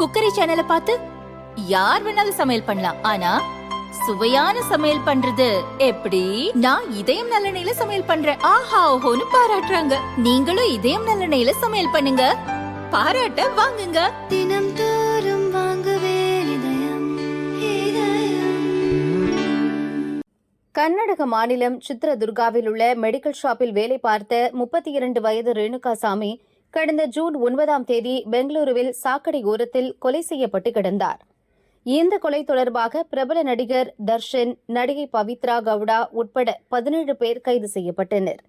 Cookery சேனலை பார்த்து யார் வேணாலும் சமையல் பண்ணலாம். ஆனா சுவையான சமையல் பண்றது எப்படி? நான் இதயம் நல்லெண்ணெயில சமையல் பண்றேன். ஆஹா ஓஹோன்னு பாராட்டுறாங்க. நீங்களும் இதயம் நல்லெண்ணெயில சமையல் பண்ணுங்க. பாராட்ட வாங்குங்க. தினம் தோறும் வாங்குவே இதயம் இதயம். கர்நாடக மாநிலம் சித்ரதுர்காவில் உள்ள மெடிக்கல் ஷாப்பில் வேலை பார்த்த முப்பத்தி இரண்டு வயது ரேணுகாசாமி கடந்த ஜூன் ஒன்பதாம் தேதி பெங்களூருவில் சாக்கடை ஓரத்தில் கொலை செய்யப்பட்டு கிடந்தார். இந்த கொலை தொடர்பாக பிரபல நடிகர் தர்ஷன் நடிகை பவித்ரா கவுடா உட்பட பதினேழு பேர் கைது செய்யப்பட்டனர்.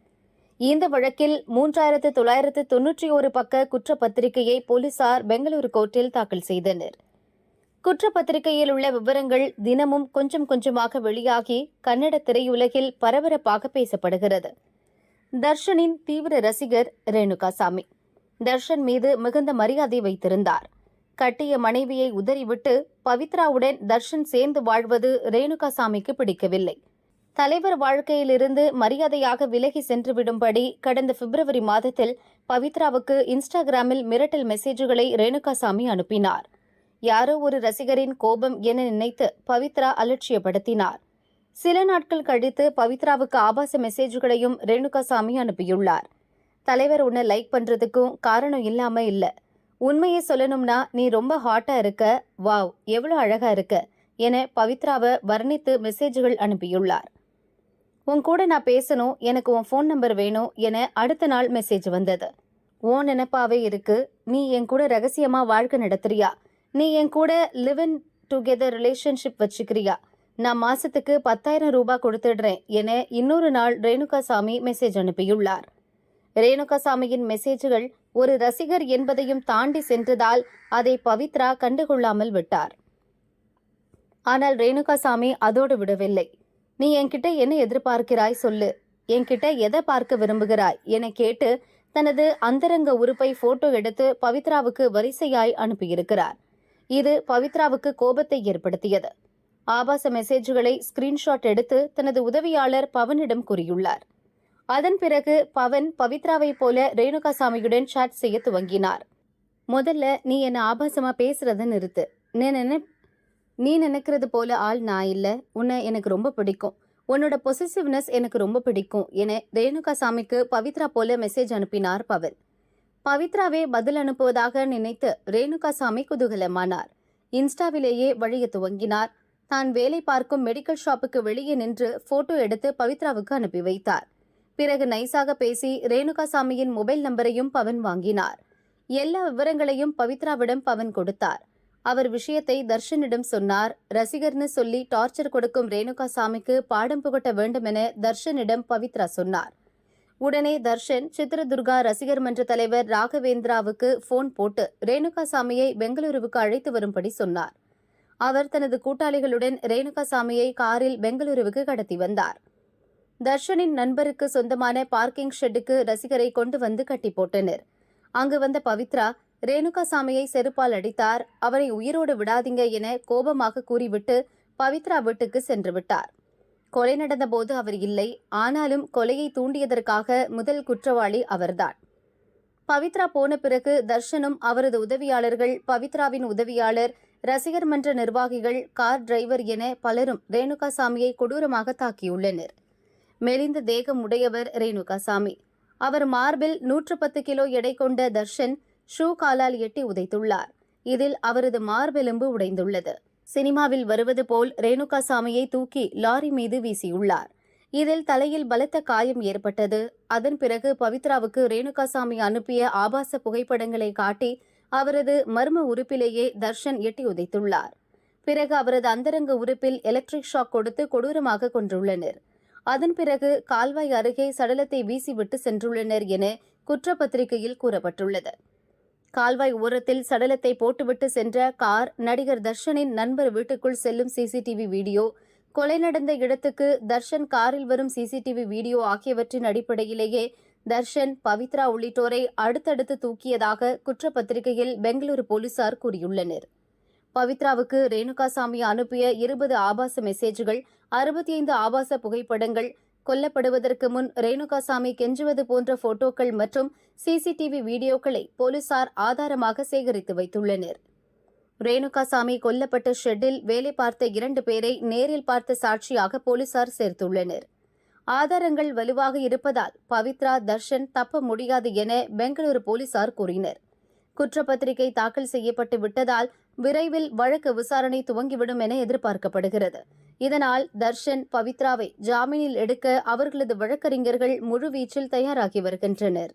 இந்த வழக்கில் மூன்றாயிரத்து தொள்ளாயிரத்து தொன்னூற்றி ஒரு பக்க குற்றப்பத்திரிகையை போலீசார் பெங்களூரு கோர்ட்டில் தாக்கல் செய்தனர். குற்றப்பத்திரிகையில் உள்ள விவரங்கள் தினமும் கொஞ்சம் கொஞ்சமாக வெளியாகி கன்னட திரையுலகில் பரபரப்பாக பேசப்படுகிறது. தர்ஷனின் தீவிர ரசிகர் ரேணுகாசாமி. தர்ஷன் மீது மிகுந்த மரியாதை வைத்திருந்தார். கட்டிய மனைவியை உதறிவிட்டு பவித்ராவுடன் தர்ஷன் சேர்ந்து வாழ்வது ரேணுகாசாமிக்கு பிடிக்கவில்லை. தலைவர் வாழ்க்கையிலிருந்து மரியாதையாக விலகி சென்றுவிடும்படி கடந்த பிப்ரவரி மாதத்தில் பவித்ராவுக்கு இன்ஸ்டாகிராமில் மிரட்டல் மெசேஜ்களை ரேணுகாசாமி அனுப்பினார். யாரோ ஒரு ரசிகரின் கோபம் என நினைத்து பவித்ரா அலட்சியப்படுத்தினார். சில நாட்கள் கழித்து பவித்ராவுக்கு ஆபாச மெசேஜ்களையும் ரேணுகாசாமி அனுப்பியுள்ளார். தலைவர் உன்னை லைக் பண்றதுக்கும் காரணம் இல்லாம இல்ல. உண்மையை சொல்லணும்னா நீ ரொம்ப ஹாட்டா இருக்க வாவ் எவ்வளோ அழகா இருக்க என பவித்ராவை வர்ணித்து மெசேஜ்கள் அனுப்பியுள்ளார். உன் கூட நான் பேசணும் எனக்கு உன் ஃபோன் நம்பர் வேணும் என அடுத்த நாள் மெசேஜ் வந்தது. ஓ நினப்பாவே இருக்கு நீ என் கூட ரகசியமா வாழ்க்கை நடத்துறியா? நீ என் கூட லிவ் இன் டுகெதர் ரிலேஷன்ஷிப் வச்சுக்கிறியா? நான் மாசத்துக்கு பத்தாயிரம் ரூபாய் கொடுத்துடுறேன் என இன்னொரு நாள் ரேணுகா சாமி மெசேஜ் அனுப்பியுள்ளார். ரேணுகாசாமியின் மெசேஜ்கள் ஒரு ரசிகர் என்பதையும் தாண்டி சென்றதால் அதை பவித்ரா கண்டுகொள்ளாமல் விட்டார். ஆனால் ரேணுகாசாமி அதோடு விடவில்லை. நீ என்கிட்ட என்ன எதிர்பார்க்கிறாய் சொல்லு. என்கிட்ட எதை பார்க்க விரும்புகிறாய்? என கேட்டு தனது அந்தரங்க உறுப்பை போட்டோ எடுத்து பவித்ராவுக்கு வரிசையாய் அனுப்பியிருக்கிறார். இது பவித்ராவுக்கு கோபத்தை ஏற்படுத்தியது. ஆபாச மெசேஜ்களை ஸ்கிரீன்ஷாட் எடுத்து தனது உதவியாளர் பவனிடம் கூறியுள்ளார். அதன் பிறகு பவன் பவித்ராவைப் போல ரேணுகா சாமியுடன் சாட் செய்ய துவங்கினார். முதல்ல நீ என்ன ஆபாசமா பேசுறத நிறுத்து. நீ நினை நீ நினைக்கிறது போல ஆள் நான் இல்லை. உன்னை எனக்கு ரொம்ப பிடிக்கும். உன்னோட பொசிசிவ்னஸ் எனக்கு ரொம்ப பிடிக்கும் என ரேணுகா சாமிக்கு பவித்ரா போல மெசேஜ் அனுப்பினார் பவன். பவித்ராவே பதில் அனுப்புவதாக நினைத்து ரேணுகா சாமி குதூகலமானார். இன்ஸ்டாவிலேயே வழிய துவங்கினார். தான் வேலை பார்க்கும் மெடிக்கல் ஷாப்புக்கு வெளியே நின்று போட்டோ எடுத்து பவித்ராவுக்கு அனுப்பி வைத்தார். பிறகு நைஸாக பேசி ரேணுகாசாமியின் மொபைல் நம்பரையும் பவன் வாங்கினார். எல்லா விவரங்களையும் பவித்ராவிடம் பவன் கொடுத்தார். அவர் விஷயத்தை தர்ஷனிடம் சொன்னார். ரசிகர்னு சொல்லி டார்ச்சர் கொடுக்கும் ரேணுகாசாமிக்கு பாடம் புகட்ட வேண்டுமென தர்ஷனிடம் பவித்ரா சொன்னார். உடனே தர்ஷன் சித்ரதுர்கா ரசிகர் மன்ற தலைவர் ராகவேந்திராவுக்கு போன் போட்டு ரேணுகாசாமியை பெங்களூருவுக்கு அழைத்து வரும்படி சொன்னார். அவர் தனது கூட்டாளிகளுடன் ரேணுகாசாமியை காரில் பெங்களூருவுக்கு கடத்தி வந்தார். தர்ஷனின் நண்பருக்கு சொந்தமான பார்க்கிங் ஷெட்டுக்கு ரசிகரை கொண்டு வந்து கட்டி போட்டனர். அங்கு வந்த பவித்ரா ரேணுகாசாமியை செருப்பால் அடித்தார் அவரை உயிரோடு விடாதீங்க என கோபமாக கூறிவிட்டு பவித்ரா வீட்டுக்கு சென்று விட்டார். கொலை நடந்தபோது அவர் இல்லை ஆனாலும் கொலையை தூண்டியதற்காக முதல் குற்றவாளி அவர்தான். பவித்ரா போன பிறகு தர்ஷனும் அவரது உதவியாளர்கள் பவித்ராவின் உதவியாளர் ரசிகர் மன்ற நிர்வாகிகள் கார் டிரைவர் என பலரும் ரேணுகாசாமியை கொடூரமாக தாக்கியுள்ளனர். மெலிந்த தேகம் உடையவர் ரேணுகாசாமி. அவர் மார்பில் நூற்று பத்து கிலோ எடை கொண்ட தர்ஷன் ஷூ காலால் எட்டி உதைத்துள்ளார். இதில் அவரது மார்பெலும்பு உடைந்துள்ளது. சினிமாவில் வருவது போல் ரேணுகாசாமியை தூக்கி லாரி மீது வீசியுள்ளார். இதில் தலையில் பலத்த காயம் ஏற்பட்டது. அதன் பிறகு பவித்ராவுக்கு ரேணுகாசாமி அனுப்பிய ஆபாச புகைப்படங்களை காட்டி அவரது மர்ம உறுப்பிலேயே தர்ஷன் எட்டி உதைத்துள்ளார். பிறகு அவரது அந்தரங்க உறுப்பில் எலக்ட்ரிக் ஷாக் கொடுத்து கொடூரமாக கொன்றுள்ளனர். அதன் பிறகு கால்வாய் அருகே சடலத்தை வீசிவிட்டு சென்றுள்ளனர் என குற்றப்பத்திரிகையில் கூறப்பட்டுள்ளது. கால்வாய் ஓரத்தில் சடலத்தை போட்டுவிட்டு சென்ற கார் நடிகர் தர்ஷனின் நண்பர் வீட்டுக்குள் செல்லும் சிசிடிவி வீடியோ கொலை நடந்த இடத்துக்கு தர்ஷன் காரில் வரும் சிசிடிவி வீடியோ ஆகியவற்றின் அடிப்படையிலேயே தர்ஷன் பவித்ரா உள்ளிட்டோரை அடுத்தடுத்து தூக்கியதாக குற்றப்பத்திரிகையில் பெங்களூரு போலீசார் கூறியுள்ளனர். பவித்ராவுக்கு ரேணுகாசாமி அனுப்பிய இருபது ஆபாச மெசேஜ்கள் அறுபத்தி ஐந்து ஆபாச புகைப்படங்கள் கொல்லப்படுவதற்கு முன் ரேணுகாசாமி கெஞ்சுவது போன்ற போட்டோக்கள் மற்றும் சிசிடிவி வீடியோக்களை போலீசார் ஆதாரமாக சேகரித்து வைத்துள்ளனர். ரேணுகாசாமி கொல்லப்பட்ட ஷெட்டில் வேலை பார்த்த இரண்டு பேரை நேரில் பார்த்த சாட்சியாக போலீசார் சேர்த்துள்ளனர். ஆதாரங்கள் வலுவாக இருப்பதால் பவித்ரா தர்ஷன் தப்ப முடியாது என பெங்களூரு போலீசார் கூறினர். குற்றப்பத்திரிகை தாக்கல் செய்யப்பட்டு விட்டதால் விரைவில் வழக்கு விசாரணை துவங்கிவிடும் என எதிர்பார்க்கப்படுகிறது. இதனால் தர்ஷன் பவித்ராவை ஜாமீனில் எடுக்க அவர்களது வழக்கறிஞர்கள் முழுவீச்சில் தயாராகி வருகின்றனர்.